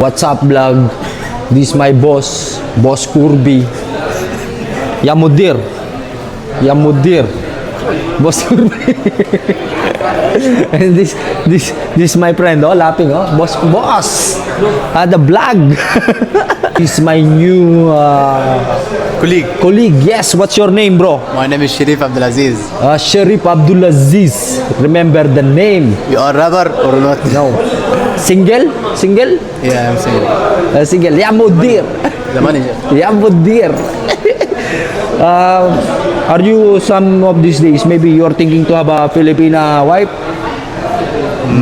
What's up vlog? This my boss, Boss Kurbi. Yamudir. Yamudir. Boss Kurbi. And this this this my friend, oh, laughing, oh. Boss boss. Ah, the vlog. is my new uh, Colleague, colleague. Yes, what's your name, bro? my name is Sharif Abdulaziz. Uh, Sharif Abdulaziz. Remember the name. You are rubber or not? No. Single? Single? Yeah, I'm saying. Uh, single. Yamudir. The manager. Yeah, dear. uh, are you some of these days maybe you're thinking to have a Filipina wife?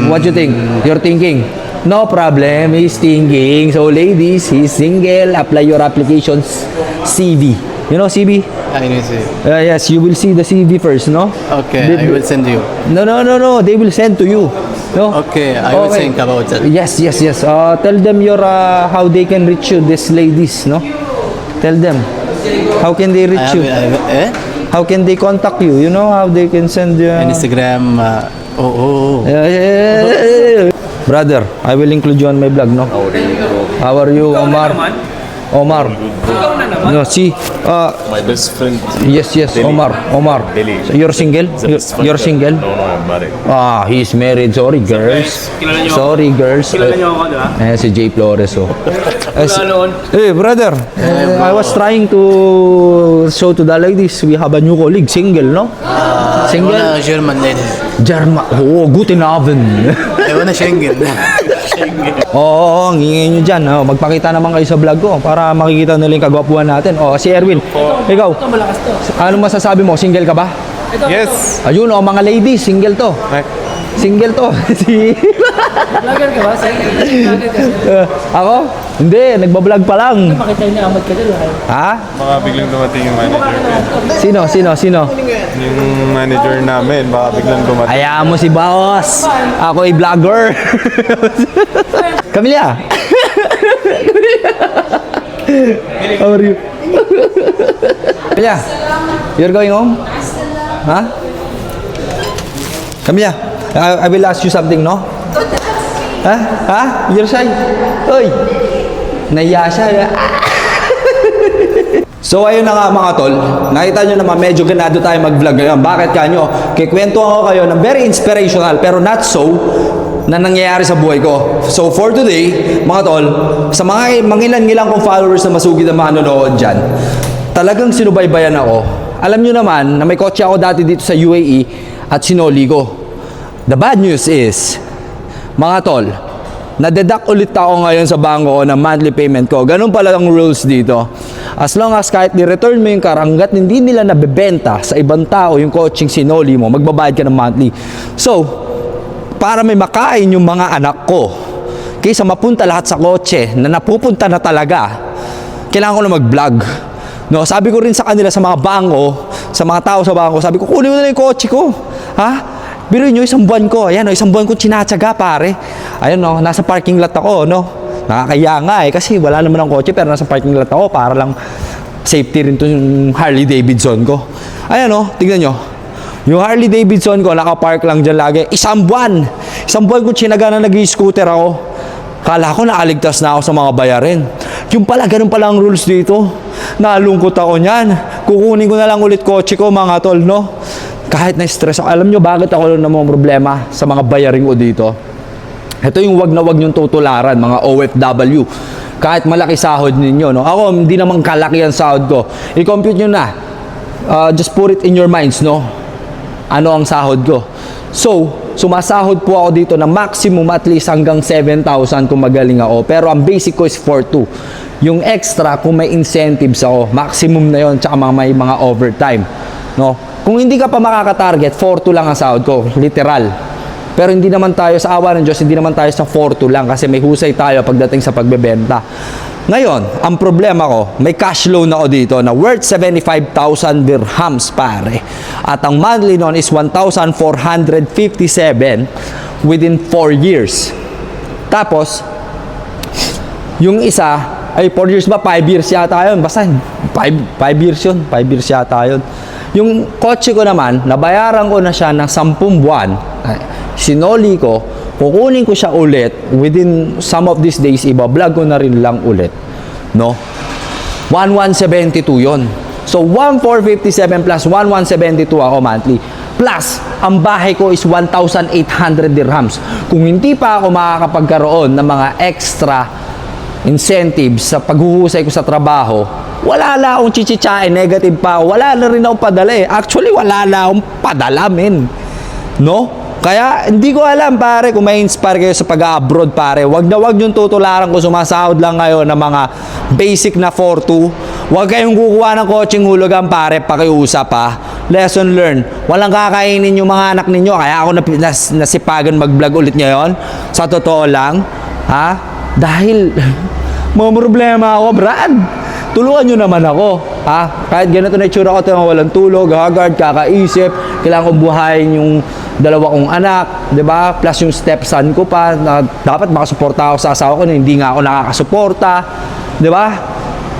What you think? You're thinking? No problem. He's thinking. So ladies, he's single. Apply your applications CV. You know CV? I to see. Uh, yes, you will see the CV first, no? Okay, They- I will send you. No, no, no, no. They will send to you. No? Okay, I will think about that. Yes, yes, yes. Uh, tell them your uh, how they can reach you, these ladies, no? Tell them. How can they I reach have, you? I have eh? How can they contact you? You know how they can send you. Instagram. Uh, oh, oh, oh. Eh, Brother, I will include you on my vlog, no? How are you, Omar? Omar. No, see, uh, My best friend. yes, yes, Omar, Omar. Delhi. So you're single? You're, you're single? No, no, I'm married. Ah, he's married. Sorry, girls. Kilala niyo Sorry, girls. Kilala niyo ako, di ba? Eh, si Jay Flores, oh. Eh, Wala noon. Hey, brother. eh, I was trying to show to the ladies we have a new colleague, single, no? Uh, Single? German ladies. German. Oh, guten Abend. I wanna Schengen. Oo, ang ingay nyo dyan. Oh, magpakita naman kayo sa vlog ko para makikita nila yung kagwapuhan natin. Oh, si Erwin. Ikaw, Ito, malakas to. ano masasabi mo? Single ka ba? Ito, Yes. Ayun, oh, mga ladies, single to. Single to. si... vlogger ka ba? Vlogger ka. Uh, ako? Hindi, nagbablog pa lang. Makita niya Ahmad ka ay. Ha? Baka biglang dumating yung manager. Sino, sino, sino? Yung manager namin, baka biglang dumating. Hayaan mo si Baos. Ako ay vlogger. Camilla. How are you? Camilla, you're going home? Ha? Camilla, I, I will ask you something, no? Ha? Ha? You're shy? Uy! Naiya siya. So ayun na nga mga tol, nakita nyo naman medyo ganado tayo mag-vlog ngayon. Bakit kanyo? Kikwento ako kayo ng very inspirational pero not so na nangyayari sa buhay ko. So for today, mga tol, sa mga mangilan-ngilang kong followers na masugid na manonood dyan, talagang sinubaybayan ako. Alam nyo naman na may kotse ako dati dito sa UAE at sinoli ko. The bad news is, mga tol, nadeduct ulit ako ngayon sa bangko ko ng monthly payment ko. Ganun pala ang rules dito. As long as kahit ni-return mo yung car, hanggat hindi nila nabebenta sa ibang tao yung coaching sinoli mo, magbabayad ka ng monthly. So, para may makain yung mga anak ko, kaysa mapunta lahat sa kotse na napupunta na talaga, kailangan ko na mag-vlog. No, sabi ko rin sa kanila sa mga bangko, sa mga tao sa bangko, sabi ko, kunin mo na yung kotse ko. Ha? Biruin nyo, isang buwan ko. Ayan, no, isang buwan ko tinatsaga, pare. Ayun, no, nasa parking lot ako, no. Nakakaya nga eh, kasi wala naman ang kotse, pero nasa parking lot ako para lang safety rin to yung Harley Davidson ko. Ayan, no, tignan nyo. Yung Harley Davidson ko, nakapark lang dyan lagi. Isang buwan. Isang buwan ko tsinaga na nag-scooter ako. Kala ko naaligtas na ako sa mga bayarin. Yung pala, ganun pala ang rules dito. Nalungkot ako niyan. Kukunin ko na lang ulit kotse ko, mga tol, no? Kahit na-stress ako. Alam nyo, bakit ako na mga problema sa mga bayaring ko dito? Ito yung wag na wag yung tutularan, mga OFW. Kahit malaki sahod ninyo, no? Ako, hindi naman kalaki ang sahod ko. I-compute nyo na. Uh, just put it in your minds, no? Ano ang sahod ko. So, sumasahod po ako dito na maximum at least hanggang 7,000 kung magaling ako. Pero ang basic ko is 4,200. Yung extra, kung may incentives ako, maximum na yon tsaka mga, may mga overtime. No? Kung hindi ka pa makaka-target, 4,200 lang ang sahod ko. Literal. Pero hindi naman tayo sa awa ng Diyos, hindi naman tayo sa 4-2 lang kasi may husay tayo pagdating sa pagbebenta. Ngayon, ang problema ko, may cash loan ako dito na worth 75,000 dirhams pare. At ang monthly noon is 1,457 within 4 years. Tapos, yung isa, ay 4 years ba? 5 years yata yun. Basta 5, 5 years yun. 5 years yata yun. Yung kotse ko naman, nabayaran ko na siya ng 10 buwan. Sinoli ko, kukunin ko siya ulit within some of these days, iba-vlog ko na rin lang ulit. No? 1172 yon. So, 1457 plus 1172 ako monthly. Plus, ang bahay ko is 1,800 dirhams. Kung hindi pa ako makakapagkaroon ng mga extra incentives sa paghuhusay ko sa trabaho, wala na akong chichichain, negative pa. Wala na rin akong padala eh. Actually, wala na akong padala, men. No? Kaya hindi ko alam pare kung may inspire kayo sa pag-abroad pare. Wag na wag yung tutularan ko sumasahod lang ngayon ng mga basic na 4-2. Wag kayong kukuha ng coaching hulugan pare pakiusap pa. Lesson learned. Walang kakainin yung mga anak ninyo. Kaya ako nas, nasipagan mag-vlog ulit ngayon. Sa totoo lang. Ha? Dahil mga problema ako, Brad. Tulungan nyo naman ako. Ha? Kahit ganito na itsura ko, tayo walang tulog, hagard, kakaisip, kailangan ko buhayin yung dalawa kong anak, 'di ba? Plus yung stepson ko pa na dapat makasuporta ako sa asawa ko na hindi nga ako nakakasuporta, 'di ba?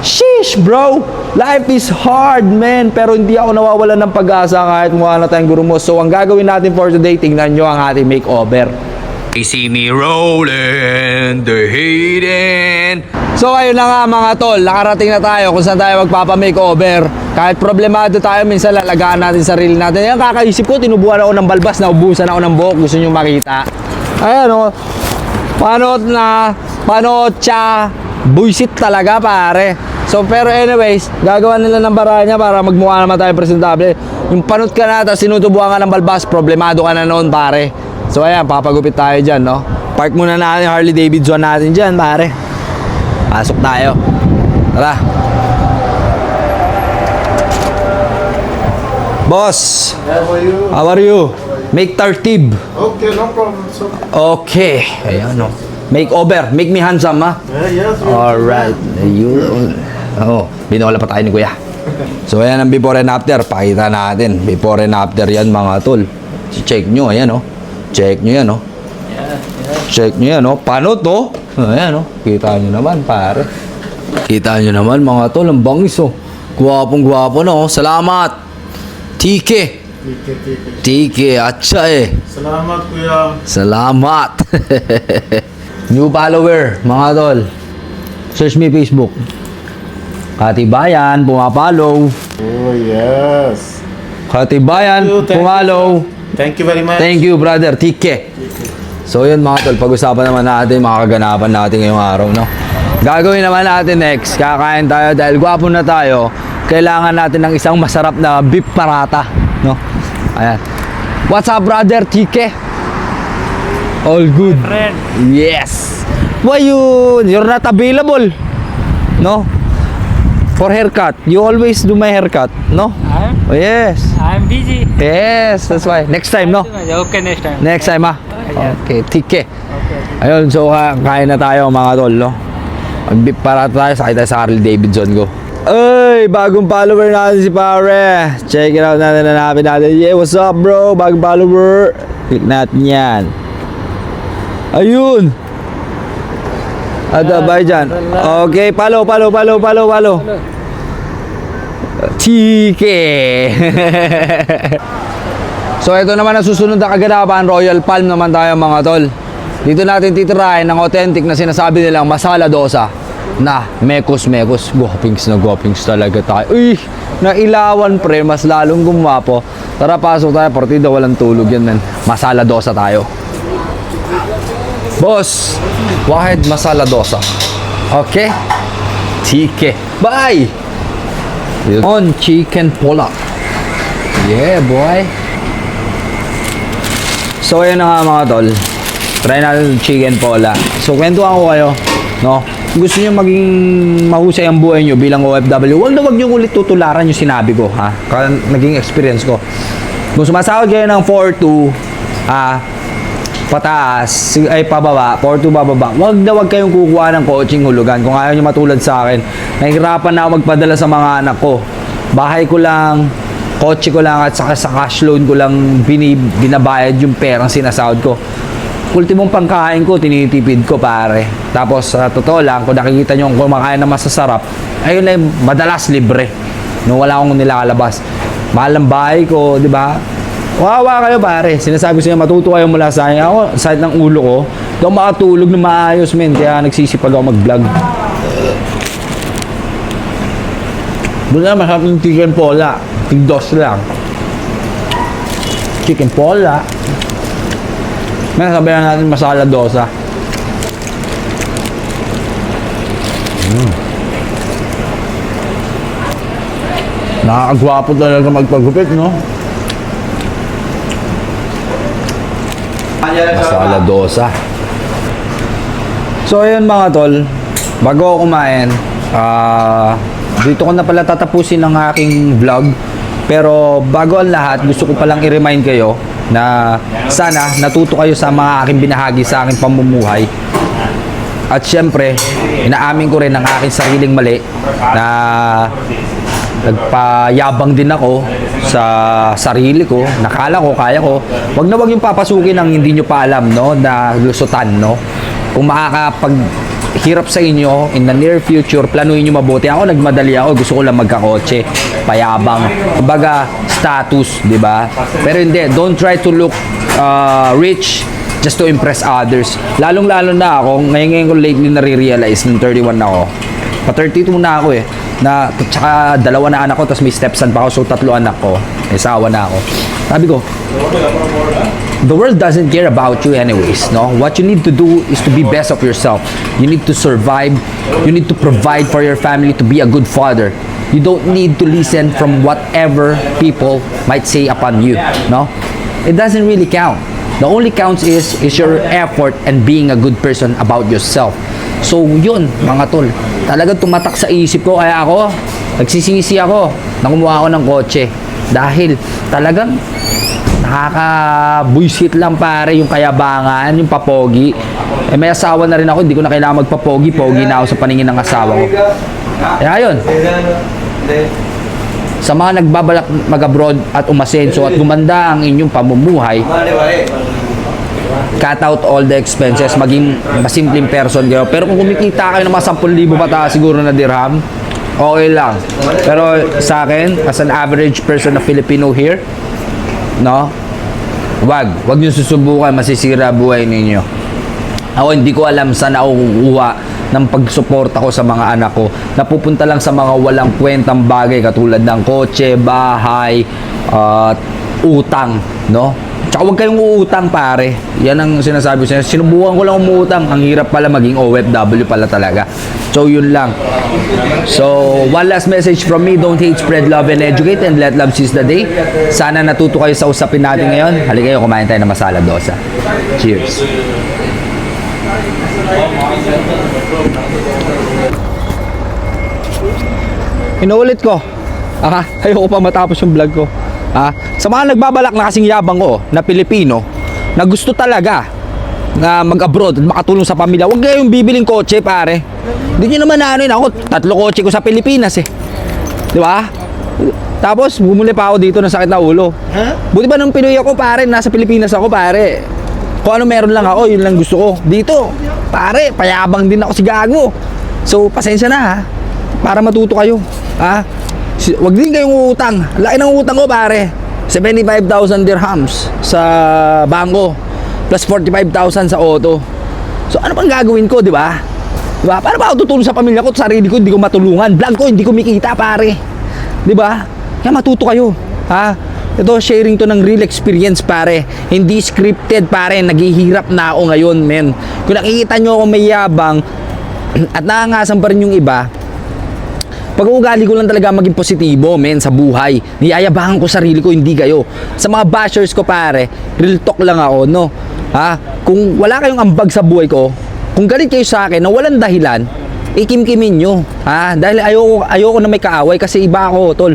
Sheesh, bro! Life is hard, man. Pero hindi ako nawawalan ng pag-asa kahit mukha na tayong guru mo. So, ang gagawin natin for today, tingnan nyo ang ating makeover. They see me rolling, they're hating. So ayun na nga mga tol, nakarating na tayo kung saan tayo magpapa-makeover. Kahit problemado tayo, minsan lalagaan natin sarili natin. Yan kakaisip ko, tinubuhan ako ng balbas, naubusan ako ng buhok, gusto nyo makita. Ayan o, paano na, paano cha, buisit talaga pare. So pero anyways, gagawa nila ng baranya para magmukha naman tayo presentable. Yung panot ka na, tapos sinutubuhan ka ng balbas, problemado ka na noon pare. So ayan, papagupit tayo dyan, no? Park muna natin Harley Davidson natin dyan, pare. Pasok tayo. Tara. Boss, How are you? how are you? Make tartib. Okay, no problem. So, Okay. Ayan, no. Make over. Make me handsome, ha? yeah, yes. Alright. You. Oh, binola pa tayo ni Kuya. So, ayan ang before and after. Pakita natin. Before and after yan, mga tol. Check nyo, ayan, oh. Check nyo yan, oh. Check nyo yan, oh. Paano to? Ayan, oh. Kita nyo naman, pare. Kita nyo naman, mga tol. Ang bangis, oh. Gwapong gwapo, no? Salamat. Tike. Tike. Atsa, eh. Salamat, kuya. Salamat! New follower, mga tol. Search me Facebook. Katibayan, pumapollow. Oh, yes. Katibayan, pumalo. Thank you very much. Thank you, brother. Tike. So yun mga tol, pag-usapan naman natin mga kaganapan natin ngayong araw, no? Gagawin naman natin next, kakain tayo dahil gwapo na tayo. Kailangan natin ng isang masarap na beef parata, no? Ayan. What's up, brother? Tike? All good. Friend. Yes. Why you you're not available? No? For haircut. You always do my haircut, no? I'm, Oh, yes. I'm busy. Yes, that's why. Next time, no? Okay, next time. Next time, ah. Okay, tike. Ayun, so ka- kain na tayo mga tol, no? Para tayo, sakay tayo sa Harley Davidson ko. Ay, bagong follower natin si Pare. Check it out natin, hanapin natin. Yeah, what's up bro? Bagong follower. Click natin yan. Ayun. Ada ba dyan? Okay, follow, follow, follow, follow, follow. Tike. so ito naman ang susunod na kaganapan, Royal Palm naman tayo mga tol. Dito natin titirahin ang authentic na sinasabi nilang masala dosa na mekos mekos. Guwapings na guwapings talaga tayo. Uy, nailawan pre, mas lalong gumapo. Tara pasok tayo, partida walang tulog yan men. Masala dosa tayo. Boss, wahid masala dosa. Okay? Tike. Bye! On chicken pola. Yeah, boy. So, ayan na nga mga tol. Try natin chicken pola. So, kwentuhan ko kayo. No? Kung gusto nyo maging mahusay ang buhay nyo bilang OFW, huwag na huwag nyo ulit tutularan yung sinabi ko. Ha? Kaya naging experience ko. Kung sumasahod kayo ng 4-2, ah, pataas, ay pababa, 4-2 bababa, wag na wag kayong kukuha ng coaching hulugan. Kung ayaw nyo matulad sa akin, nahihirapan na ako magpadala sa mga anak ko. Bahay ko lang, kotse ko lang at saka sa cash loan ko lang binib, binabayad yung perang sinasahod ko. Ultimong pangkain ko, tinitipid ko pare. Tapos sa totoo lang, kung nakikita nyo kung kumakain na masasarap, ayun lang, madalas libre. No, wala akong nilalabas. Mahal ang bahay ko, di ba? Wawa kayo pare. Sinasabi ko sa inyo, matuto kayo mula sa akin. Ako, sa ng ulo ko, ako makatulog na maayos, men. Kaya nagsisipag ako mag-vlog. Na masarap yung chicken pola. Tigdos lang. Chicken pola. May sabihan natin masala dosa. Mm. Nakakagwapo talaga magpagupit, no? Masala dosa. So ayun mga tol, bago kumain, ah dito ko na pala tatapusin ang aking vlog. Pero bago ang lahat, gusto ko palang i-remind kayo na sana natuto kayo sa mga aking binahagi sa aking pamumuhay. At syempre, inaamin ko rin ang aking sariling mali na nagpayabang din ako sa sarili ko. Nakala ko, kaya ko. Wag na wag yung papasukin ang hindi nyo pa alam, no? Na lusutan, no? Kung makakapag hirap sa inyo in the near future, planuhin nyo mabuti. Ako nagmadali ako, gusto ko lang magkakotse, payabang. Kumbaga, status, di ba? Pero hindi, don't try to look uh, rich just to impress others. Lalong-lalo na ako, ngayon-ngayon ko lately nare-realize, nung 31 na ako, pa 32 na ako eh, na, tsaka dalawa na anak ko, tapos may stepson pa ako, so tatlo anak ko, may asawa na ako. Sabi ko, the world doesn't care about you anyways, no? What you need to do is to be best of yourself. You need to survive. You need to provide for your family to be a good father. You don't need to listen from whatever people might say upon you, no? It doesn't really count. The only counts is is your effort and being a good person about yourself. So, yun, mga tol. Talagang tumatak sa isip ko. Kaya ako, nagsisisi ako na kumuha ako ng kotse. Dahil talagang nakaka-buisit lang pare yung kayabangan, yung papogi. Eh may asawa na rin ako, hindi ko na kailangan magpapogi, pogi na ako sa paningin ng asawa ko. Kaya yun, sa mga nagbabalak mag-abroad at umasenso at gumanda ang inyong pamumuhay, cut out all the expenses, maging masimpleng person kayo. Pero kung kumikita kayo ng mga 10,000 pataas siguro na dirham, okay lang. Pero sa akin, as an average person na Filipino here, no? Wag, wag niyo susubukan, masisira buhay ninyo. Ako hindi ko alam saan ako kukuha ng pagsuporta ko sa mga anak ko. Napupunta lang sa mga walang kwentang bagay katulad ng kotse, bahay, at utang, no? Tsaka huwag kayong uutang pare. Yan ang sinasabi ko sa. Sinubukan ko lang umutang. Ang hirap pala maging OFW pala talaga. So yun lang. So one last message from me. Don't hate, spread love and educate and let love seize the day. Sana natuto kayo sa usapin natin ngayon. Halika kayo, kumain tayo ng masala dosa. Cheers. Inuulit ko. Ah, ayoko pa matapos yung vlog ko. Ah, sa mga nagbabalak na kasing yabang ko na Pilipino na gusto talaga na mag-abroad at makatulong sa pamilya, huwag kayong bibiling kotse, pare. Hindi nyo naman ano yun. Ako, tatlo kotse ko sa Pilipinas eh. Di ba? Tapos, bumuli pa ako dito ng sakit na ulo. Buti ba nung Pinoy ako, pare, nasa Pilipinas ako, pare. Kung ano meron lang ako, yun lang gusto ko. Dito, pare, payabang din ako si Gago. So, pasensya na ha. Para matuto kayo. Ha? Wag din kayong utang. Laki ng utang ko, pare. 75,000 dirhams sa bangko. Plus 45,000 sa auto. So, ano pang gagawin ko, di ba? Di ba? Para ba ako tutulong sa pamilya ko at sarili ko, hindi ko matulungan. Vlog ko, hindi ko mikita, pare. Di ba? Kaya matuto kayo. Ha? Ito, sharing to ng real experience, pare. Hindi scripted, pare. Naghihirap na ako ngayon, men. Kung nakikita nyo ako may yabang at nakangasan pa rin yung iba, pag ugali ko lang talaga maging positibo, men, sa buhay. Niyayabangan ko sarili ko, hindi kayo. Sa mga bashers ko, pare, real talk lang ako, no? Ha? Kung wala kayong ambag sa buhay ko, kung galit kayo sa akin na walang dahilan, ikimkimin nyo. Ha? Dahil ayoko, ayoko na may kaaway kasi iba ako, tol.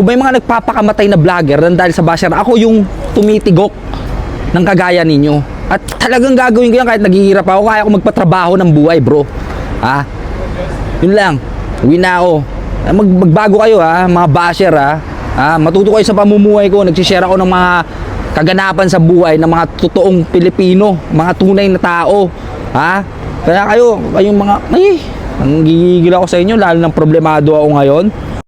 Kung may mga nagpapakamatay na vlogger na dahil sa basher, ako yung tumitigok ng kagaya ninyo. At talagang gagawin ko yan kahit naghihirap ako, kaya ako magpatrabaho ng buhay, bro. Ha? Yun lang. Uwi na ako. Ah, Mag, magbago kayo ha, mga basher ha. ha. Matuto kayo sa pamumuhay ko. Nagsishare ako ng mga kaganapan sa buhay ng mga totoong Pilipino, mga tunay na tao. Ha? Kaya kayo, kayong mga, ay, ang gigigil ako sa inyo, lalo ng problemado ako ngayon.